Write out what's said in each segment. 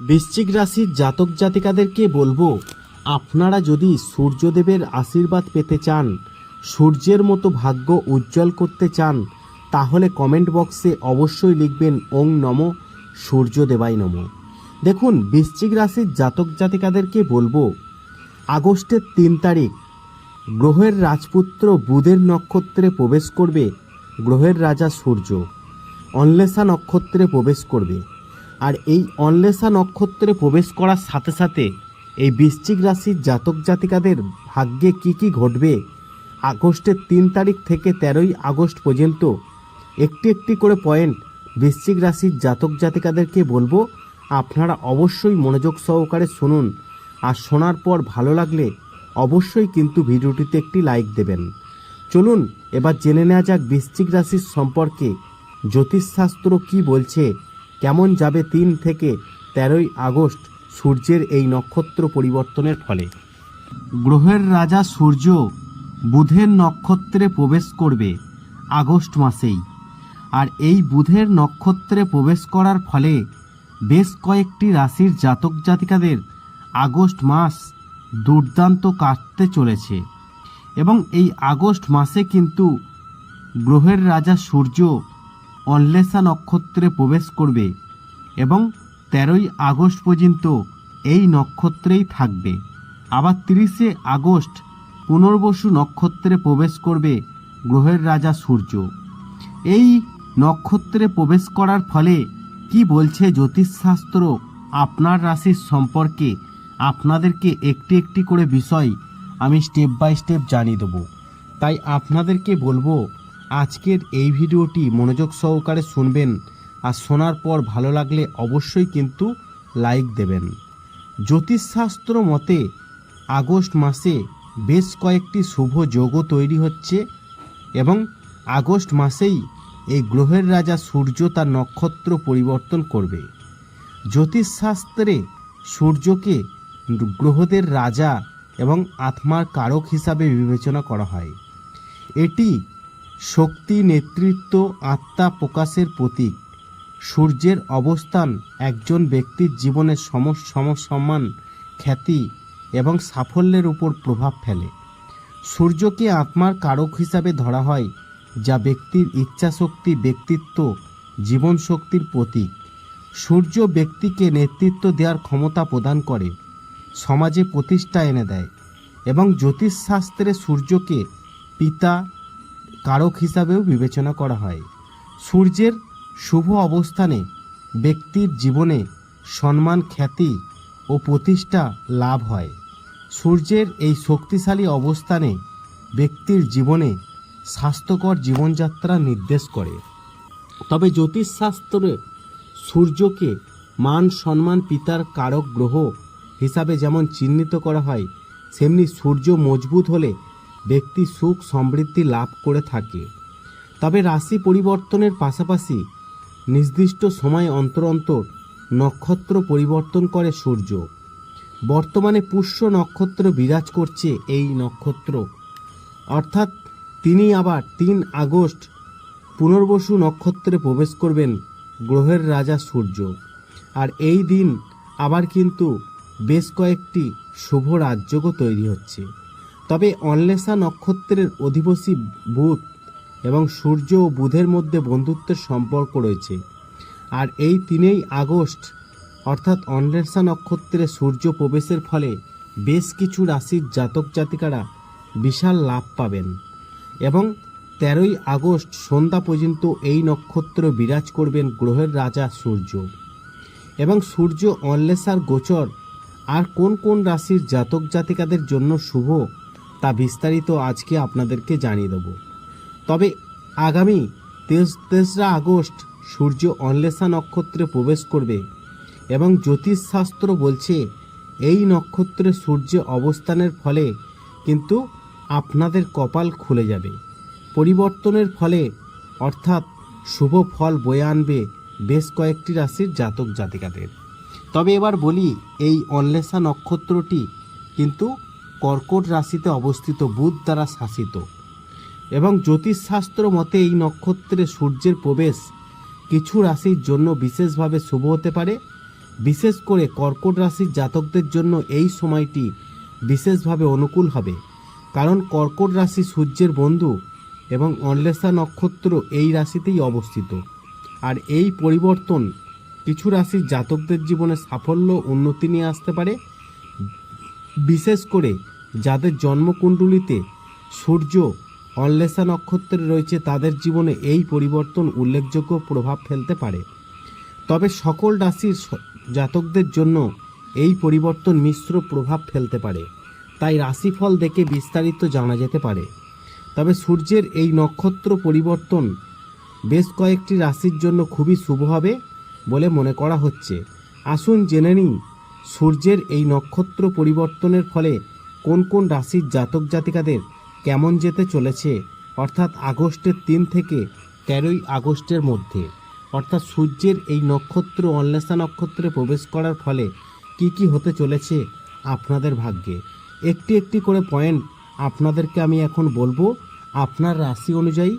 বৃশ্চিক রাশির জাতক জাতিকাদেরকে বলব, আপনারা যদি সূর্যদেবের আশীর্বাদ পেতে চান, সূর্যের মতো ভাগ্য উজ্জ্বল করতে চান, তাহলে কমেন্ট বক্সে অবশ্যই লিখবেন ওং নম সূর্যদেবাই নম। দেখুন, বৃশ্চিক রাশির জাতক জাতিকাদেরকে বলব, আগস্টের তিন তারিখ, গ্রহের রাজপুত্র বুধের নক্ষত্রে প্রবেশ করবে, গ্রহের রাজা সূর্য অন্লেষা নক্ষত্রে প্রবেশ করবে। আর এই অন্লেষা নক্ষত্রে প্রবেশ করার সাথে সাথে এই বৃশ্চিক রাশির জাতক জাতিকাদের ভাগ্যে কি কি ঘটবে? আগস্টের তিন তারিখ থেকে তেরোই আগস্ট পর্যন্ত একটি একটি করে পয়েন্ট বৃশ্চিক রাশির জাতক জাতিকাদেরকে বলব। আপনারা অবশ্যই মনোযোগ সহকারে শুনুন। আর শোনার পর ভালো লাগলে অবশ্যই কিন্তু ভিডিওটিতে একটি লাইক দেবেন। চলুন, এবার জেনে নেওয়া যাক বৃশ্চিক রাশির সম্পর্কে। জ্যোতিষশাস্ত্র কি বলছে? কেমন যাবে তিন থেকে তেরোই আগস্ট সূর্যের এই নক্ষত্র পরিবর্তনের ফলে? গ্রহের রাজা সূর্য বুধের নক্ষত্রে প্রবেশ করবে আগস্ট মাসেই। আর এই বুধের নক্ষত্রে প্রবেশ করার ফলে বেশ কয়েকটি রাশির জাতক জাতিকাদের আগস্ট মাস দুর্দান্ত কাটতে চলেছে। এবং এই আগস্ট মাসে কিন্তু গ্রহের রাজা সূর্য অন্লেষা নক্ষত্রে প্রবেশ করবে এবং তেরোই আগস্ট পর্যন্ত এই নক্ষত্রেই থাকবে। আবার তিরিশে আগস্ট পুনর্বসু নক্ষত্রে প্রবেশ করবে গ্রহের রাজা সূর্য। এই নক্ষত্রে প্রবেশ করার ফলে কি বলছে জ্যোতিষশাস্ত্র আপনার রাশির সম্পর্কে? আপনাদেরকে একটি একটি করে বিষয় আমি স্টেপ বাই স্টেপ জানিয়ে দেবো। তাই আপনাদেরকে বলব আজকের এই ভিডিওটি মনোযোগ সহকারে শুনবেন আর শোনার পর ভালো লাগলে অবশ্যই কিন্তু লাইক দেবেন। জ্যোতিষশাস্ত্র মতে, আগস্ট মাসে বেশ কয়েকটি শুভ যোগও তৈরি হচ্ছে এবং আগস্ট মাসেই এই গ্রহের রাজা সূর্য তার নক্ষত্র পরিবর্তন করবে। জ্যোতিষশাস্ত্রে সূর্যকে গ্রহদের রাজা এবং আত্মার কারক হিসাবে বিবেচনা করা হয়। এটি শক্তি, নেতৃত্ব, আত্মা প্রকাশের প্রতীক। সূর্যের অবস্থান একজন ব্যক্তির জীবনে সম সমসম্মান খ্যাতি এবং সাফল্যের উপর প্রভাব ফেলে। সূর্যকে আত্মার কারক হিসাবে ধরা হয়, যা ব্যক্তির ইচ্ছাশক্তি, ব্যক্তিত্ব জীবন শক্তির প্রতীক। সূর্য ব্যক্তিকে নেতৃত্ব দেওয়ার ক্ষমতা প্রদান করে, সমাজে প্রতিষ্ঠা এনে দেয় এবং জ্যোতিষশাস্ত্রে সূর্যকে পিতা কারক হিসাবেও বিবেচনা করা হয়। সূর্যের শুভ অবস্থানে ব্যক্তির জীবনে সম্মান, খ্যাতি ও প্রতিষ্ঠা লাভ হয়। সূর্যের এই শক্তিশালী অবস্থানে ব্যক্তির জীবনে স্বাস্থ্যকর জীবনযাত্রা নির্দেশ করে। তবে জ্যোতিষশাস্ত্রে সূর্যকে মান, সম্মান, পিতার কারক গ্রহ হিসাবে যেমন চিহ্নিত করা হয় সেমনি সূর্য মজবুত হলে ব্যক্তি সুখ সমৃদ্ধি লাভ করে থাকে। তবে রাশি পরিবর্তনের পাশাপাশি নির্দিষ্ট সময় অন্তর অন্তর নক্ষত্র পরিবর্তন করে সূর্য। বর্তমানে পুষ্য নক্ষত্র বিরাজ করছে এই নক্ষত্র। অর্থাৎ তিনি আবার তিন আগস্ট পুনর্বসু নক্ষত্রে প্রবেশ করবেন গ্রহের রাজা সূর্য। আর এই দিন আবার কিন্তু বেশ কয়েকটি শুভ রাজ্যও তৈরি হচ্ছে। তবে অন্লেষা নক্ষত্রের অধিবাসী বুধ এবং সূর্য ও বুধের মধ্যে বন্ধুত্বের সম্পর্ক রয়েছে। আর এই তিনেই আগস্ট, অর্থাৎ অন্লেষা নক্ষত্রে সূর্য প্রবেশের ফলে বেশ কিছু রাশির জাতক জাতিকারা বিশাল লাভ পাবেন এবং তেরোই আগস্ট সন্ধ্যা পর্যন্ত এই নক্ষত্র বিরাজ করবেন গ্রহের রাজা সূর্য। এবং সূর্য অন্লেষার গোচর আর কোন কোন রাশির জাতক জাতিকাদের জন্য শুভ তা বিস্তারিত আজকে আপনাদেরকে জানিয়ে দেব। তবে আগামী তেইশ, তেসরা আগস্ট সূর্য অন্লেষা নক্ষত্রে প্রবেশ করবে এবং জ্যোতিষশাস্ত্র বলছে এই নক্ষত্রে সূর্য অবস্থানের ফলে কিন্তু আপনাদের কপাল খুলে যাবে। পরিবর্তনের ফলে অর্থাৎ শুভ ফল বয়ে আনবে বেশ কয়েকটি রাশির জাতক জাতিকাদের। তবে এবার বলি এই অন্লেষা নক্ষত্রটি কিন্তু কর্কট রাশিতে অবস্থিত বুধ দ্বারা শাসিত। এবং জ্যোতিষশাস্ত্র মতে এই নক্ষত্রে সূর্যের প্রবেশ কিছু রাশির জন্য বিশেষভাবে শুভ হতে পারে। বিশেষ করে কর্কট রাশির জাতকদের জন্য এই সময়টি বিশেষভাবে অনুকূল হবে। কারণ কর্কট রাশি সূর্যের বন্ধু এবং অন্লেষা নক্ষত্র এই রাশিতেই অবস্থিত। আর এই পরিবর্তন কিছু রাশির জাতকদের জীবনে সাফল্য উন্নতি নিয়ে আসতে পারে। বিশেষ করে যাদের জন্মকুণ্ডলিতে সূর্য অন্লেষা নক্ষত্রে রয়েছে, তাদের জীবনে এই পরিবর্তন উল্লেখযোগ্য প্রভাব ফেলতে পারে। তবে সকল রাশির জাতকদের জন্য এই পরিবর্তন মিশ্র প্রভাব ফেলতে পারে। তাই রাশিফল দেখে বিস্তারিত জানা যেতে পারে। তবে সূর্যের এই নক্ষত্র পরিবর্তন বেশ কয়েকটি রাশির জন্য খুবই শুভ হবে বলে মনে করা হচ্ছে। আসুন জেনে নিই সূর্যের এই নক্ষত্র পরিবর্তনের ফলে কোন কোন রাশির জাতক জাতিকাদের কেমন যেতে চলেছে? অর্থাৎ আগস্টের তিন থেকে তেরোই আগস্টের মধ্যে। অর্থাৎ সূর্যের এই নক্ষত্র অন্লেষা নক্ষত্রে প্রবেশ করার ফলে কি কি হতে চলেছে আপনাদের ভাগ্যে? একটি একটি করে পয়েন্ট আপনাদেরকে আমি এখন বলব। আপনার রাশি অনুযায়ী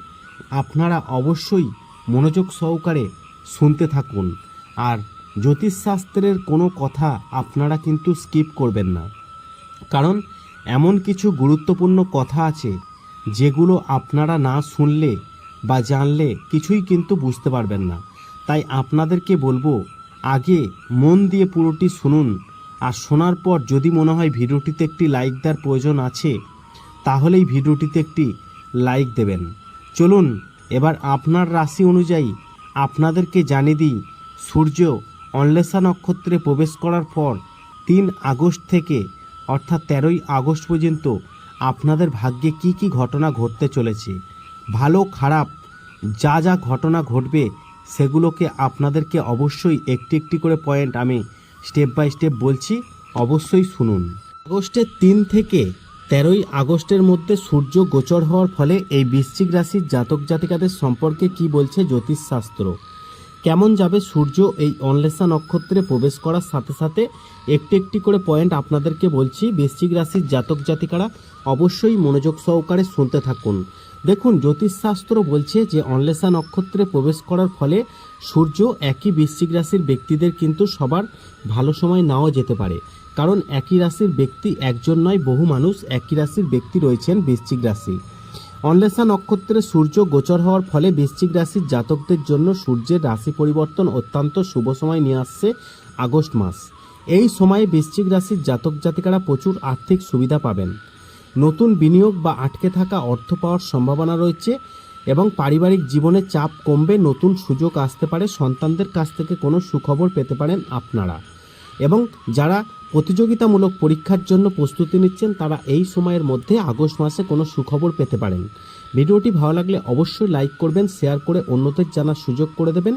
আপনারা অবশ্যই মনোযোগ সহকারে শুনতে থাকুন। আর জ্যোতিষশাস্ত্রের কোনো কথা আপনারা কিন্তু স্কিপ করবেন না। কারণ এমন কিছু গুরুত্বপূর্ণ কথা আছে যেগুলো আপনারা না শুনলে বা জানলে কিছুই কিন্তু বুঝতে পারবেন না। তাই আপনাদেরকে বলব, আগে মন দিয়ে পুরোটি শুনুন আর শোনার পর যদি মনে হয় ভিডিওটিতে একটি লাইক দেওয়ার প্রয়োজন আছে, তাহলেই ভিডিওটিতে একটি লাইক দেবেন। চলুন, এবার আপনার রাশি অনুযায়ী আপনাদেরকে জানিয়ে দিই, সূর্য অন্লেষা নক্ষত্রে প্রবেশ করার পর তিন আগস্ট থেকে, অর্থাৎ তেরোই আগস্ট পর্যন্ত, আপনাদের ভাগ্যে কি কি ঘটনা ঘটতে চলেছে? ভালো, খারাপ, যা যা ঘটনা ঘটবে, সেগুলোকে আপনাদেরকে অবশ্যই একটি একটি করে পয়েন্ট আমি স্টেপ বাই স্টেপ বলছি, অবশ্যই শুনুন। আগস্টের তিন থেকে তেরোই আগস্টের মধ্যে সূর্য গোচর হওয়ার ফলে এই বৃশ্চিক রাশির জাতক জাতিকাদের সম্পর্কে কি বলছে জ্যোতিষশাস্ত্র? কেমন যাবে সূর্য এই অন্লেষা নক্ষত্রে প্রবেশ করার সাথে সাথে? একটি একটি করে পয়েন্ট আপনাদেরকে বলছি, বৃশ্চিক রাশির জাতক জাতিকারা অবশ্যই মনোযোগ সহকারে শুনতে থাকুন। দেখুন, জ্যোতিষশাস্ত্র বলছে যে অন্লেষা নক্ষত্রে প্রবেশ করার ফলে সূর্য একই বৃশ্চিক রাশির ব্যক্তিদের কিন্তু সবার ভালো সময় নাও যেতে পারে। কারণ একই রাশির ব্যক্তি একজন নয়, বহু মানুষ একই রাশির ব্যক্তি রয়েছেন বৃশ্চিক রাশি। অন্লেষা নক্ষত্রে সূর্য গোচর হওয়ার ফলে বৃশ্চিক রাশির জাতকদের জন্য সূর্যের রাশি পরিবর্তন অত্যন্ত শুভ সময় নিয়ে আসছে আগস্ট মাস। এই সময়ে বৃশ্চিক রাশির জাতক জাতিকারা প্রচুর আর্থিক সুবিধা পাবেন। নতুন বিনিয়োগ বা আটকে থাকা অর্থ পাওয়ার সম্ভাবনা রয়েছে এবং পারিবারিক জীবনে চাপ কমবে, নতুন সুযোগ আসতে পারে, সন্তানদের কাছ থেকে কোনো সুখবর পেতে পারেন আপনারা। এবং যারা প্রতিযোগিতামূলক পরীক্ষার জন্য প্রস্তুতি নিচ্ছেন তারা এই সময়ের মধ্যে আগস্ট মাসে কোনো সুখবর পেতে পারেন। ভিডিওটি ভালো লাগলে অবশ্যই লাইক করবেন, শেয়ার করে অন্যদের জানার সুযোগ করে দেবেন।